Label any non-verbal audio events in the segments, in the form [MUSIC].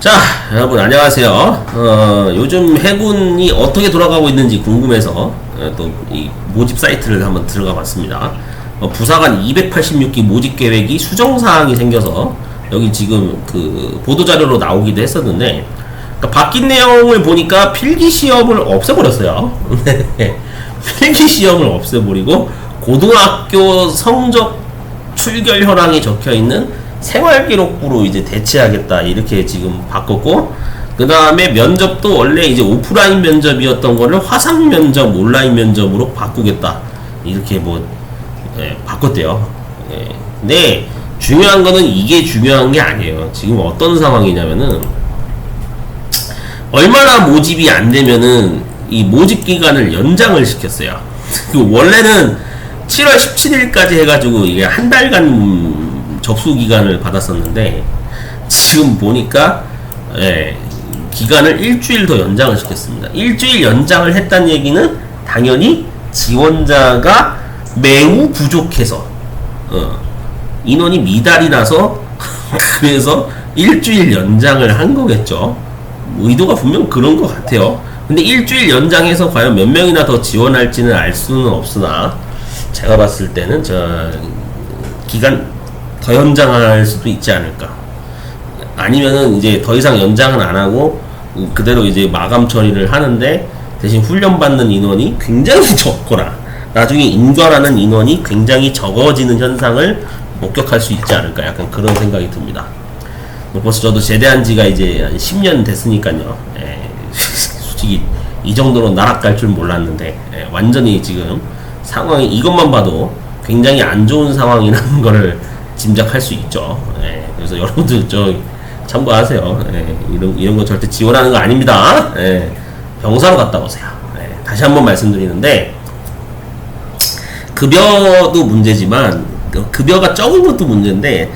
자, 여러분 안녕하세요. 어, 요즘 해군이 어떻게 돌아가고 있는지 궁금해서 어, 또이 모집 사이트를 한번 들어가 봤습니다. 어, 부사관 286기 모집 계획이 수정 사항이 생겨서 여기 지금 그 보도 자료로 나오기도 했었는데 그러니까 바뀐 내용을 보니까 필기 시험을 없애버렸어요. [LAUGHS] 네. 필기 시험을 없애버리고 고등학교 성적 출결 현황이 적혀 있는 생활기록부로 이제 대체하겠다 이렇게 지금 바꿨고 그 다음에 면접도 원래 이제 오프라인 면접이었던 거를 화상 면접 온라인 면접으로 바꾸겠다 이렇게 뭐 예, 바꿨대요. 예. 근데 중요한 거는 이게 중요한 게 아니에요. 지금 어떤 상황이냐면은 얼마나 모집이 안 되면은 이 모집 기간을 연장을 시켰어요. [LAUGHS] 그 원래는 7월 17일까지 해가지고 이게 한 달간 접수 기간을 받았었는데 지금 보니까 예, 기간을 일주일 더 연장을 시켰습니다. 일주일 연장을 했다는 얘기는 당연히 지원자가 매우 부족해서 어, 인원이 미달이 나서 [LAUGHS] 그래서 일주일 연장을 한 거겠죠. 의도가 분명 그런 것 같아요. 근데 일주일 연장해서 과연 몇 명이나 더 지원할지는 알 수는 없으나 제가 봤을 때는 저 기간 더 연장할 수도 있지 않을까. 아니면은 이제 더 이상 연장은 안 하고 그대로 이제 마감 처리를 하는데 대신 훈련 받는 인원이 굉장히 적거나 나중에 인관하는 인원이 굉장히 적어지는 현상을 목격할 수 있지 않을까 약간 그런 생각이 듭니다. 뭐 벌써 저도 제대한 지가 이제 한 10년 됐으니까요. 예, [LAUGHS] 솔직히 이 정도로 나락갈 줄 몰랐는데 예, 완전히 지금 상황이 이것만 봐도 굉장히 안 좋은 상황이라는 [LAUGHS] 거를 짐작할 수 있죠. 예, 그래서 [LAUGHS] 여러분들 저 참고하세요. 예, 이런 이런 거 절대 지원하는 거 아닙니다. 예, 병사로 갔다 오세요. 예, 다시 한번 말씀드리는데 급여도 문제지만 그 급여가 적은 것도 문제인데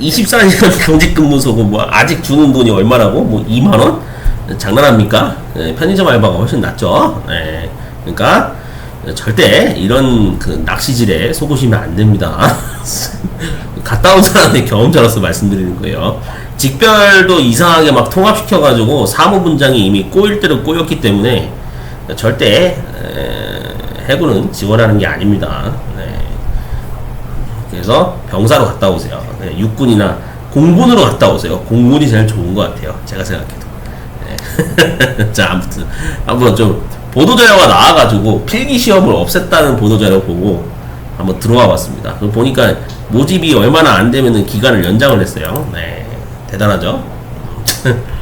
24시간 당직 근무소고 뭐 아직 주는 돈이 얼마라고 뭐 2만 원? 장난합니까? 예, 편의점 알바가 훨씬 낫죠. 예, 그러니까 절대 이런 그 낚시질에 속으시면 안 됩니다. [LAUGHS] 갔다 온 사람의 경험자로서 말씀드리는 거예요. 직별도 이상하게 막 통합시켜가지고 사무분장이 이미 꼬일 대로 꼬였기 때문에 절대 에, 해군은 지원하는 게 아닙니다. 네. 그래서 병사로 갔다 오세요. 네, 육군이나 공군으로 갔다 오세요. 공군이 제일 좋은 것 같아요. 제가 생각해도. 네. [LAUGHS] 자, 아무튼 한번 좀 보도 자료가 나와가지고 필기 시험을 없앴다는 보도 자료 보고 한번 들어와 봤습니다. 그 보니까 모집이 얼마나 안 되면은 기간을 연장을 했어요. 네, 대단하죠. [LAUGHS]